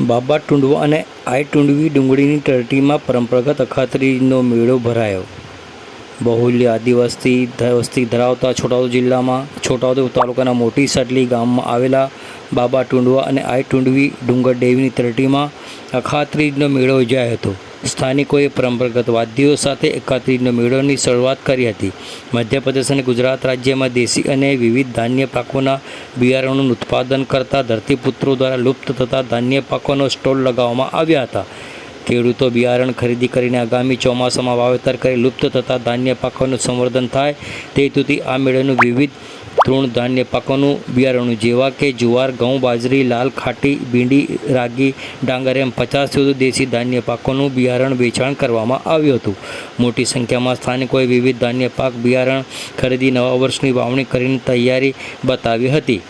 બાબા ટુંડવા અને આઈ ટુંડવી ડુંગળીની તરટીમાં પરંપરાગત અખાત્રીજનો મેળો ભરાયો. બહુલ્ય આદિવાસી વસ્તી ધરાવતા છોટાઉદેપુર જિલ્લામાં, છોટાઉદેપુર તાલુકાના મોટી સાટલી ગામમાં આવેલા બાબા ટુંડવા અને આઈ ટુંડવી ડુંગર દેવીની તરટીમાં અખાત્રીજનો મેળો યોજાયો હતો. સ્થાનિકોએ પરંપરાગત વાદ્યો સાથે એકાત્રીનો મેળોની શરૂઆત કરી હતી. મધ્યપ્રદેશ અને ગુજરાત રાજ્યમાં દેશી અને વિવિધ ધાન્ય પાકોના બિયારણોનું ઉત્પાદન કરતા ધરતીપુત્રો દ્વારા લુપ્ત થતા ધાન્ય પાકોનો સ્ટોલ લગાવવામાં આવ્યા હતા. ખેડૂતો બિયારણ ખરીદી કરીને આગામી ચોમાસામાં વાવેતર કરી લુપ્ત થતા ધાન્ય પાકોનું સંવર્ધન થાય તે હેતુથી આ મેળાનું વિવિધ તૃણ ધાન્ય પાકોનું બિયારણું, જેવા કે જુવાર, ઘઉં, બાજરી, લાલ ખાટી, ભીંડી, રાગી, ડાંગર એમ પચાસ સુધી દેશી ધાન્ય પાકોનું બિયારણ વેચાણ કરવામાં આવ્યું હતું. મોટી સંખ્યામાં સ્થાનિકોએ વિવિધ ધાન્ય પાક બિયારણ ખરીદી, નવા વર્ષની વાવણી કરીને તૈયારી બતાવી હતી.